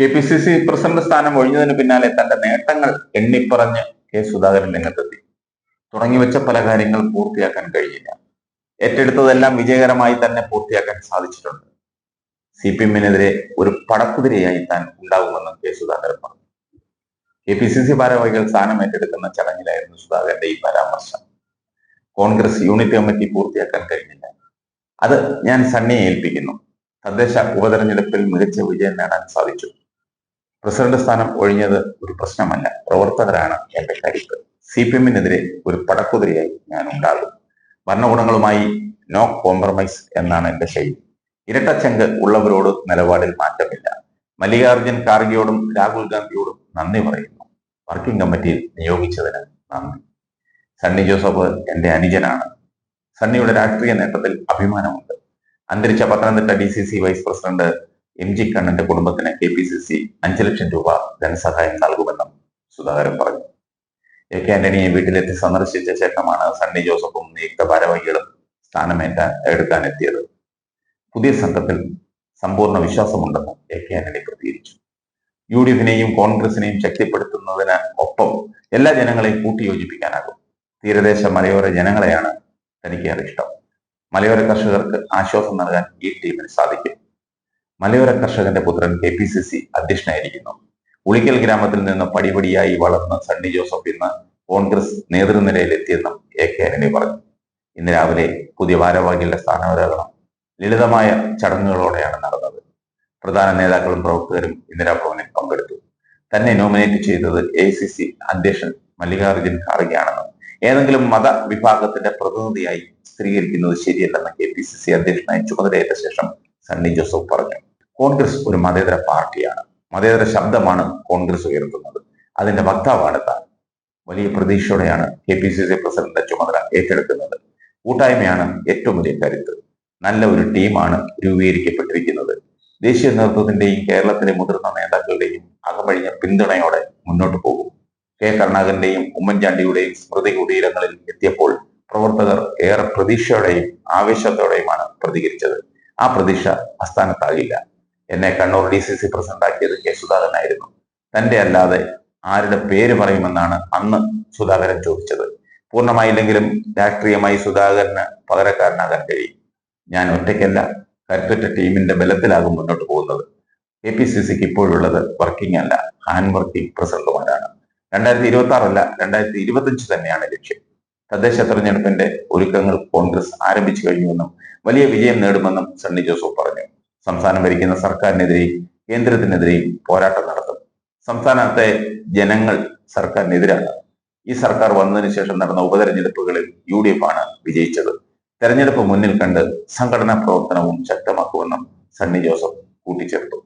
K P C C president സ്ഥാനം ഒഴിഞ്ഞതിന് പിന്നാലെ തന്റെ നേട്ടങ്ങൾ എണ്ണിപ്പറഞ്ഞ് കെ സുധാകരൻ രംഗത്തെത്തി. തുടങ്ങിവെച്ച പല കാര്യങ്ങൾ പൂർത്തിയാക്കാൻ കഴിയില്ല ഏറ്റെടുത്തതെല്ലാം വിജയകരമായി തന്നെ പൂർത്തിയാക്കാൻ സാധിച്ചിട്ടുണ്ട്. സി പി എമ്മിനെതിരെ ഒരു പടക്കുതിരയായി താൻ ഉണ്ടാകുമെന്ന് കെ സുധാകരൻ പറഞ്ഞു. കെ പി സി സി ഭാരവാഹികൾ സ്ഥാനം ഏറ്റെടുക്കുന്ന ചടങ്ങിലായിരുന്നു സുധാകരന്റെ ഈ പരാമർശം. കോൺഗ്രസ് യൂണിറ്റ് കമ്മിറ്റി പൂർത്തിയാക്കാൻ കഴിഞ്ഞില്ല. അത് ഞാൻ സണ്ണിയെ ഏൽപ്പിക്കുന്നു. തദ്ദേശ ഉപതെരഞ്ഞെടുപ്പിൽ മികച്ച വിജയം നേടാൻ സാധിച്ചു. പ്രസിഡന്റ് സ്ഥാനം ഒഴിഞ്ഞത് ഒരു പ്രശ്നമല്ല. പ്രവർത്തകരാണ് എന്റെ കരുത്ത്. സി പി എമ്മിനെതിരെ ഒരു പടക്കുതിരയായി ഞാൻ ഉണ്ടാകും ഭരണകൂടങ്ങളുമായി നോ കോംപ്രമൈസ് എന്നാണ് എന്റെ ശൈലി. ഇരട്ടച്ചങ്ക് ഉള്ളവരോട് നിലപാടിൽ മാറ്റമില്ല. മല്ലികാർജുൻ ഖാർഗെയോടും രാഹുൽ ഗാന്ധിയോടും നന്ദി പറയുന്നു. വർക്കിംഗ് കമ്മിറ്റിയിൽ നിയോഗിച്ചതിന് നന്ദി. സണ്ണി ജോസഫ് എന്റെ അനുജനാണ്. സണ്ണിയുടെ രാഷ്ട്രീയ നേട്ടത്തിൽ അഭിമാനമുണ്ട്. അന്തരിച്ച Pathanamthitta D C C vice president M G കണ്ണന്റെ കുടുംബത്തിന് കെ പി സി സി അഞ്ചു ലക്ഷം രൂപ ധനസഹായം നൽകുമെന്നും സുധാകരൻ പറഞ്ഞു. എ കെ ആന്റണിയെ വീട്ടിലെത്തി സന്ദർശിച്ച ശേഷമാണ് സണ്ണി ജോസഫും നിയുക്ത ഭാരവാഹികളും സ്ഥാനമേറ്റ എടുക്കാനെത്തിയത്. പുതിയ സംഘത്തിൽ സമ്പൂർണ വിശ്വാസമുണ്ടെന്നും എ കെ ആന്റണി പ്രതികരിച്ചു യു ഡി എഫിനെയും കോൺഗ്രസിനെയും ശക്തിപ്പെടുത്തുന്നതിന് ഒപ്പം എല്ലാ ജനങ്ങളെയും കൂട്ടിയോജിപ്പിക്കാനാകും. തീരദേശ മലയോര ജനങ്ങളെയാണ് തനിക്കേറെ ഇഷ്ടം. മലയോര കർഷകർക്ക് ആശ്വാസം നൽകാൻ ഈ ടീമിന് സാധിക്കും. മലയോര കർഷകന്റെ പുത്രൻ കെ പി സി സി അധ്യക്ഷനായിരിക്കുന്നു. ഉളിക്കൽ ഗ്രാമത്തിൽ നിന്ന് പടിപടിയായി വളർന്ന സണ്ണി ജോസഫ് ഇന്ന് കോൺഗ്രസ് നേതൃനിരയിലെത്തിയെന്നും എ കെ ആന്റണി പറഞ്ഞു. ഇന്ന് രാവിലെ പുതിയ ഭാരവാഹികളുടെ സ്ഥാനാരോഹണം ലളിതമായ ചടങ്ങുകളോടെയാണ് നടന്നത്. പ്രധാന നേതാക്കളും പ്രവർത്തകരും ഇന്ദിരാഭവനിൽ പങ്കെടുത്തു. തന്നെ നോമിനേറ്റ് ചെയ്തത് എ സി സി അധ്യക്ഷൻ മല്ലികാർജുൻ ഖാർഗെയാണെന്നും ഏതെങ്കിലും മത വിഭാഗത്തിന്റെ പ്രതിനിധിയായി സ്ഥിരീകരിക്കുന്നത് ശരിയല്ലെന്ന് കെ പി സി സി അധ്യക്ഷനായി ചുമതലയേറ്റ ശേഷം സണ്ണി ജോസഫ് പറഞ്ഞു. കോൺഗ്രസ് ഒരു മതേതര പാർട്ടിയാണ്. മതേതര ശബ്ദമാണ് കോൺഗ്രസ് ഉയർത്തുന്നത്. അതിന്റെ വക്താവാണ് താൻ. വലിയ പ്രതീക്ഷയോടെയാണ് K P C C president ചുമതല ഏറ്റെടുക്കുന്നത്. കൂട്ടായ്മയാണ് ഏറ്റവും വലിയ കരുത്ത്. നല്ല ഒരു ടീമാണ് രൂപീകരിക്കപ്പെട്ടിരിക്കുന്നത്. ദേശീയ നേതൃത്വത്തിന്റെയും കേരളത്തിലെ മുതിർന്ന നേതാക്കളുടെയും അകമഴിഞ്ഞ പിന്തുണയോടെ മുന്നോട്ട് പോകും. കെ കരുണാകരന്റെയും ഉമ്മൻചാണ്ടിയുടെയും സ്മൃതി കുടീരങ്ങളിൽ എത്തിയപ്പോൾ പ്രവർത്തകർ ഏറെ പ്രതീക്ഷയോടെയും ആവേശത്തോടെയുമാണ് പ്രതികരിച്ചത്. ആ പ്രതീക്ഷ അസ്ഥാനത്താകില്ല എന്നെ കണ്ണൂർ ഡി സി സി പ്രസിഡന്റാക്കിയത് കെ സുധാകരനായിരുന്നു തന്റെ അല്ലാതെ ആരുടെ പേര് പറയുമെന്നാണ് അന്ന് സുധാകരൻ ചോദിച്ചത്. പൂർണമായില്ലെങ്കിലും രാഷ്ട്രീയമായി സുധാകരന് പകരക്കാരനാകാൻ കഴിയും. ഞാൻ ഒറ്റയ്ക്കല്ല കരുത്തുറ്റ ടീമിന്റെ ബലത്തിലാകും മുന്നോട്ട് പോകുന്നത്. കെ പി സി സിക്ക് ഇപ്പോഴുള്ളത് വർക്കിംഗ് അല്ല ഹാൻഡ് വർക്കിംഗ് പ്രസിഡന്റുമാരാണ് രണ്ടായിരത്തി ഇരുപത്തി ആറല്ല രണ്ടായിരത്തി ഇരുപത്തിയഞ്ച് തന്നെയാണ് ലക്ഷ്യം. തദ്ദേശ തെരഞ്ഞെടുപ്പിന്റെ ഒരുക്കങ്ങൾ കോൺഗ്രസ് ആരംഭിച്ചു കഴിഞ്ഞുവെന്നും വലിയ വിജയം നേടുമെന്നും സണ്ണി ജോസഫ് പറഞ്ഞു. സംസ്ഥാനം ഭരിക്കുന്ന സർക്കാരിനെതിരെയും കേന്ദ്രത്തിനെതിരെയും പോരാട്ടം നടത്തും. സംസ്ഥാനത്തെ ജനങ്ങൾ സർക്കാരിനെതിരാണ്. ഈ സർക്കാർ വന്നതിന് ശേഷം നടന്ന ഉപതെരഞ്ഞെടുപ്പുകളിൽ യു ഡി എഫ് ആണ് വിജയിച്ചത്. തെരഞ്ഞെടുപ്പ് മുന്നിൽ കണ്ട് സംഘടനാ പ്രവർത്തനവും ശക്തമാക്കുമെന്നും സണ്ണി ജോസഫ് കൂട്ടിച്ചേർത്തു.